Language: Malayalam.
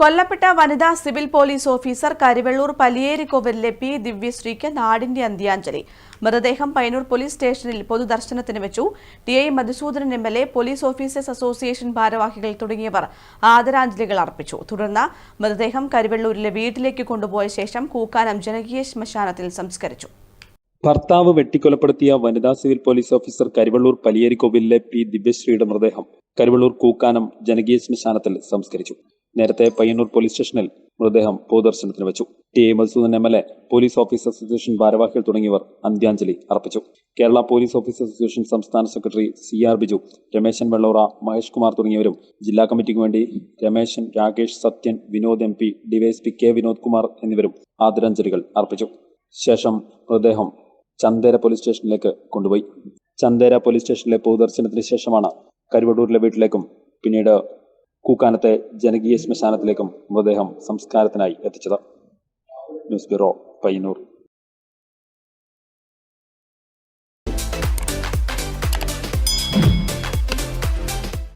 കൊല്ലപ്പെട്ട വനിതാ സിവിൽ പോലീസ് ഓഫീസർ കരിവെള്ളൂർ പലിയേരിക്കോവിലെ പി ദിവ്യശ്രീക്ക് നാടിന്റെ അന്ത്യാഞ്ജലി. മൃതദേഹം പയ്യന്നൂർ പോലീസ് സ്റ്റേഷനിൽ പൊതുദർശനത്തിന് വെച്ചു. T I Madhusoodanan M L A police officers association ഭാരവാഹികൾ തുടങ്ങിയവർ ആദരാഞ്ജലികൾ അർപ്പിച്ചു. തുടർന്ന് മൃതദേഹം കരിവെള്ളൂരിലെ വീട്ടിലേക്ക് കൊണ്ടുപോയ ശേഷം കൂക്കാനം ജനകീയ ശ്മശാനത്തിൽ സംസ്കരിച്ചു. ഭർത്താവ് വെട്ടിക്കൊലപ്പെടുത്തിയ വനിതാ സിവിൽ പോലീസ് ഓഫീസർ കരിവള്ളൂർ പലിയേരിക്കോവിലിലെ പി ദിവ്യശ്രീയുടെ മൃതദേഹം കരിവള്ളൂർ കൂക്കാനം ജനകീയ ശ്മശാനത്തിൽ സംസ്കരിച്ചു. നേരത്തെ പയ്യന്നൂർ പോലീസ് സ്റ്റേഷനിൽ മൃതദേഹം പൊതുദർശനത്തിന് വെച്ചു. T A Madhusudan M L A police office association ഭാരവാഹികൾ തുടങ്ങിയവർ അന്ത്യാഞ്ജലി അർപ്പിച്ചു. കേരള പോലീസ് ഓഫീസ് അസോസിയേഷൻ സംസ്ഥാന secretary C R Biju Rameshan Vellora Mahesh Kumar തുടങ്ങിയവരും ജില്ലാ കമ്മിറ്റിക്ക് വേണ്ടി Rameshan Rakesh Sathyan Vinod M P DYSP K Vinod Kumar എന്നിവരും ആദരാഞ്ജലികൾ അർപ്പിച്ചു. ശേഷം മൃതദേഹം ചന്ദേര പോലീസ് സ്റ്റേഷനിലേക്ക് കൊണ്ടുപോയി. ചന്ദേര പോലീസ് സ്റ്റേഷനിലെ പൊതുദർശനത്തിന് ശേഷമാണ് കരുവടൂരിലെ വീട്ടിലേക്കും പിന്നീട് കൂക്കാനത്തെ ജനകീയ ശ്മശാനത്തിലേക്കും മൃതദേഹം സംസ്കാരത്തിനായി എത്തിച്ചത്. News bureau Payyanur.